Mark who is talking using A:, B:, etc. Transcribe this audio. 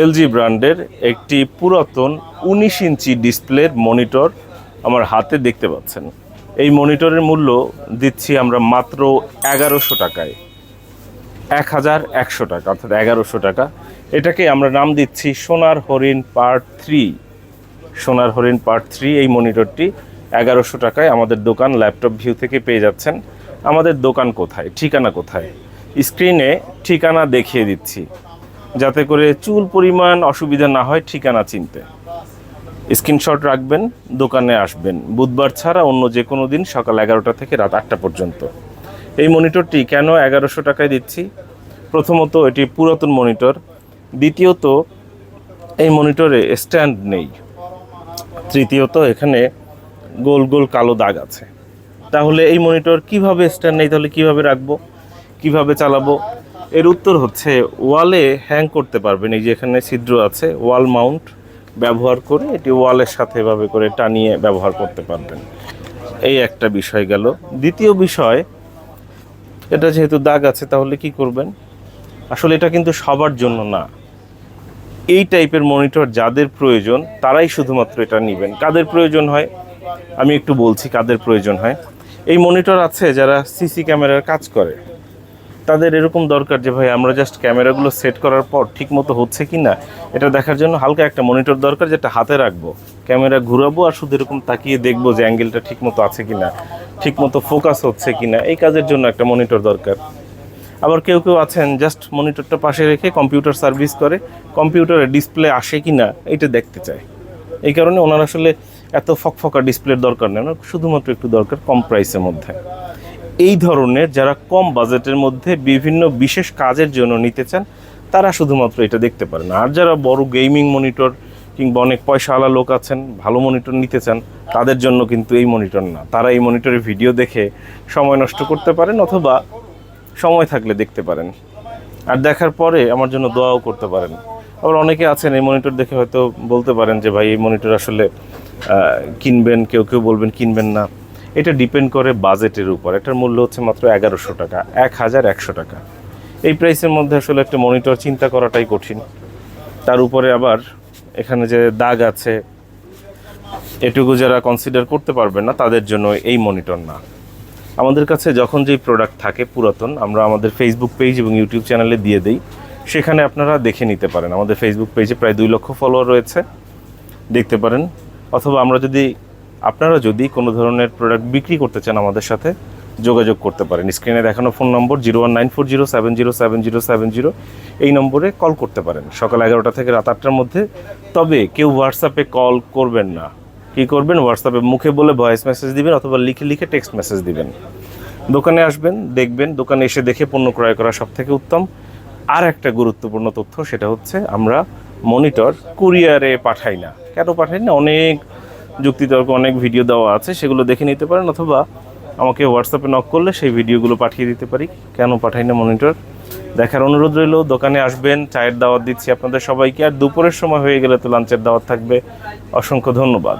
A: LG ব্র্যান্ডের একটি পুরাতন উনিশ ইঞ্চি ডিসপ্লের মনিটর আমার হাতে দেখতে পাচ্ছেন। এই মনিটরের মূল্য দিচ্ছি আমরা মাত্র এগারোশো টাকায়। এক হাজার একশো টাকা, অর্থাৎ এগারোশো টাকা। এটাকে আমরা নাম দিচ্ছি সোনার হরিণ পার্ট থ্রি। সোনার হরিণ পার্ট থ্রি এই মনিটরটি এগারোশো টাকায় আমাদের দোকান ল্যাপটপ ভিউ থেকে পেয়ে যাচ্ছেন। আমাদের দোকান কোথায়? ঠিকানা কোথায়? স্ক্রিনে ঠিকানা দেখিয়ে দিচ্ছি। যাতে করে চুল পরিমাণ অসুবিধা না হয়, ঠিকানা চিনতে। স্ক্রিনশট রাখবেন, দোকানে আসবেন। বুধবার ছাড়া অন্য যে কোনো দিন সকাল এগারোটা থেকে রাত আটটা পর্যন্ত। এই মনিটরটি কেন এগারোশো টাকায় দিচ্ছি? প্রথমত, এটি পুরাতন মনিটর। দ্বিতীয়ত, এই মনিটরে স্ট্যান্ড নেই। তৃতীয়ত, এখানে গোল গোল কালো দাগ আছে। তাহলে এই মনিটর কীভাবে স্ট্যান্ড নেই? তাহলে কীভাবে রাখব? কীভাবে চালাবো? এর উত্তর হচ্ছে, ওয়ালে হ্যাং করতে পারবেন। এই যে এখানে ছিদ্র আছে, ওয়াল মাউন্ট ব্যবহার করে এটি ওয়ালের সাথে এভাবে করে টানিয়ে ব্যবহার করতে পারবেন। এই একটা বিষয় গেল। দ্বিতীয় বিষয়, এটা যেহেতু দাগ আছে, তাহলে কি করবেন? আসলে এটা কিন্তু সবার জন্য না। এই টাইপের মনিটর যাদের প্রয়োজন, তারাই শুধুমাত্র এটা নেবেন। কাদের প্রয়োজন হয়? আমি একটু বলছি কাদের প্রয়োজন হয়। এই মনিটর আছে যারা সিসি ক্যামেরার কাজ করে। তাদের এরকম দরকার যে, ভাই, আমরা জাস্ট ক্যামেরাগুলো সেট করার পর ঠিক মতো হচ্ছে কি না এটা দেখার জন্য হালকা একটা মনিটর দরকার যেটা হাতে রাখব। ক্যামেরা ঘুরাবো আর শুধু এরকম তাকিয়ে দেখব যে অ্যাঙ্গেলটা ঠিক মতো আছে কি না ঠিক মতো ফোকাস হচ্ছে কি না এই কাজের জন্য একটা মনিটর দরকার। আবার কেউ কেউ আছেন জাস্ট মনিটরটা পাশে রেখে কম্পিউটার সার্ভিস করে কম্পিউটারে ডিসপ্লে আসে কি না এটা দেখতে চায়। এই কারণে ওনার আসলে এত ফকফকা ডিসপ্লের দরকার নেই। ওনার শুধুমাত্র একটু দরকার কম প্রাইসের মধ্যে। এই ধরনের যারা কম বাজেটের মধ্যে বিভিন্ন বিশেষ কাজের জন্য নিতে চান, তারা শুধুমাত্র এটা দেখতে পারেন। আর যারা বড় গেমিং মনিটর কিংবা অনেক পয়সাওয়ালা লোক আছেন, ভালো মনিটর নিতে চান, তাদের জন্য কিন্তু এই মনিটর না। তারা এই মনিটরের ভিডিও দেখে সময় নষ্ট করতে পারেন অথবা সময় থাকলে দেখতে পারেন। আর দেখার পরে আমার জন্য দোয়াও করতে পারেন। আবার অনেকে আছেন এই মনিটর দেখে হয়তো বলতে পারেন যে, ভাই, এই মনিটর আসলে কিনবেন, কেউ কেউ বলবেন কিনবেন না। এটা ডিপেন্ড করে বাজেটের উপর। এটার মূল্য হচ্ছে মাত্র এগারোশো টাকা, এক হাজার একশো টাকা। এই প্রাইসের মধ্যে আসলে একটা মনিটর চিন্তা করাটাই কঠিন। তার উপরে আবার এখানে যে দাগ আছে, এটুকু যারা কনসিডার করতে পারবেন না, তাদের জন্য এই মনিটর না। আমাদের কাছে যখন যেই প্রোডাক্ট থাকে পুরাতন, আমরা আমাদের ফেসবুক পেজ এবং ইউটিউব চ্যানেলে দিয়ে দিই। সেখানে আপনারা দেখে নিতে পারেন। আমাদের ফেসবুক পেজে প্রায় দুই লক্ষ ফলোয়ার রয়েছে। দেখতে পারেন। অথবা আমরা যদি আপনারা যদি কোনো ধরনের প্রোডাক্ট বিক্রি করতে চান আমাদের সাথে, যোগাযোগ করতে পারেন। স্ক্রিনে দেখানো phone number zero one nine four zero seven zero seven zero seven zero এই নম্বরে কল করতে পারেন। সকাল এগারোটা থেকে রাত আটটার মধ্যে। তবে কেউ হোয়াটসঅ্যাপে কল করবেন না। কি করবেন? হোয়াটসঅ্যাপে মুখে বলে ভয়েস মেসেজ দিবেন অথবা লিখে লিখে টেক্সট মেসেজ দিবেন। দোকানে আসবেন, দেখবেন, দোকানে এসে দেখে পণ্য ক্রয় করা সব থেকে উত্তম। আর একটা গুরুত্বপূর্ণ তথ্য, সেটা হচ্ছে আমরা মনিটর কুরিয়ারে পাঠাই না। কেন পাঠাই না? অনেক যুক্তিতর্ক অনেক ভিডিও দেওয়া আছে, সেগুলো দেখে নিতে পারেন অথবা আমাকে হোয়াটসঅ্যাপে নক করলে সেই ভিডিওগুলো পাঠিয়ে দিতে পারি। কেন পাঠাই না মনিটর দেখার অনুরোধ রইল, দোকানে আসবেন, চায়ের দাওয়াত দিচ্ছি আপনাদের সবাইকে। আর দুপুরের সময় হয়ে গেলে তো লাঞ্চের দাওয়াত থাকবে। অসংখ্য ধন্যবাদ।